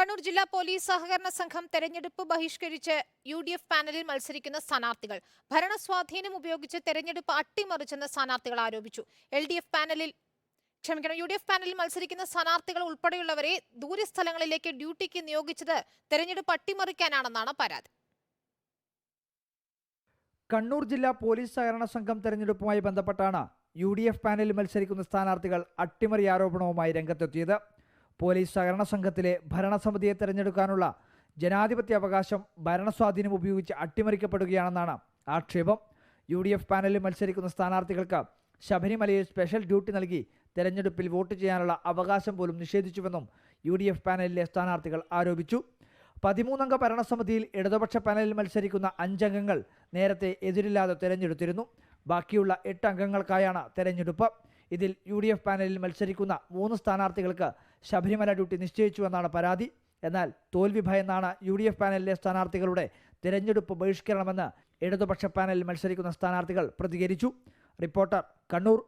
കണ്ണൂർ ജില്ലാ പോലീസ് സഹകരണ സംഘം തെരഞ്ഞെടുപ്പ് ബഹിഷ്കരിച്ച് യു ഡി എഫ് പാനലിൽ മത്സരിക്കുന്ന സ്ഥാനാർത്ഥികൾ. ഭരണസ്വാധീനം ഉപയോഗിച്ച് തെരഞ്ഞെടുപ്പ് അട്ടിമറിച്ചെന്ന് സ്ഥാനാർത്ഥികൾ ആരോപിച്ചു. എൽ ഡി എഫ് പാനലിൽ ക്ഷമിക്കണം യു ഡി എഫ് പാനലിൽ മത്സരിക്കുന്ന സ്ഥാനാർത്ഥികൾ ഉൾപ്പെടെയുള്ളവരെ ദൂരസ്ഥലങ്ങളിലേക്ക് ഡ്യൂട്ടിക്ക് നിയോഗിച്ചത് തെരഞ്ഞെടുപ്പ് അട്ടിമറിക്കാനാണെന്നാണ് പരാതി. കണ്ണൂർ ജില്ലാ പോലീസ് സഹകരണ സംഘം തെരഞ്ഞെടുപ്പുമായി ബന്ധപ്പെട്ടാണ് യു ഡി എഫ് പാനലിൽ മത്സരിക്കുന്ന സ്ഥാനാർത്ഥികൾ അട്ടിമറി ആരോപണവുമായി രംഗത്തെത്തിയത്. പോലീസ് സഹകരണ സംഘത്തിലെ ഭരണസമിതിയെ തെരഞ്ഞെടുക്കാനുള്ള ജനാധിപത്യ അവകാശം ഭരണസ്വാധീനം ഉപയോഗിച്ച് അട്ടിമറിക്കപ്പെടുകയാണെന്നാണ് ആക്ഷേപം. യു ഡി എഫ് പാനലിൽ മത്സരിക്കുന്ന സ്ഥാനാർത്ഥികൾക്ക് ശബരിമലയിൽ സ്പെഷ്യൽ ഡ്യൂട്ടി നൽകി തെരഞ്ഞെടുപ്പിൽ വോട്ട് ചെയ്യാനുള്ള അവകാശം പോലും നിഷേധിച്ചുവെന്നും യു ഡി എഫ് പാനലിലെ സ്ഥാനാർത്ഥികൾ ആരോപിച്ചു. പതിമൂന്നംഗ ഭരണസമിതിയിൽ ഇടതുപക്ഷ പാനലിൽ മത്സരിക്കുന്ന അഞ്ചംഗങ്ങൾ നേരത്തെ എതിരില്ലാതെ തെരഞ്ഞെടുത്തിരുന്നു. ബാക്കിയുള്ള എട്ട് അംഗങ്ങൾക്കായാണ് തെരഞ്ഞെടുപ്പ്. ഇതിൽ യു ഡി എഫ് പാനലിൽ മത്സരിക്കുന്ന മൂന്ന് സ്ഥാനാർത്ഥികൾക്ക് ശബരിമല ഡ്യൂട്ടി നിശ്ചയിച്ചുവെന്നാണ് പരാതി. എന്നാൽ തോൽവി ഭയന്നാണ് യു ഡി എഫ് പാനലിലെ സ്ഥാനാർത്ഥികളുടെ തിരഞ്ഞെടുപ്പ് ബഹിഷ്കരണമെന്ന് ഇടതുപക്ഷ പാനലിൽ മത്സരിക്കുന്ന സ്ഥാനാർത്ഥികൾ പ്രതികരിച്ചു. റിപ്പോർട്ടർ കണ്ണൂർ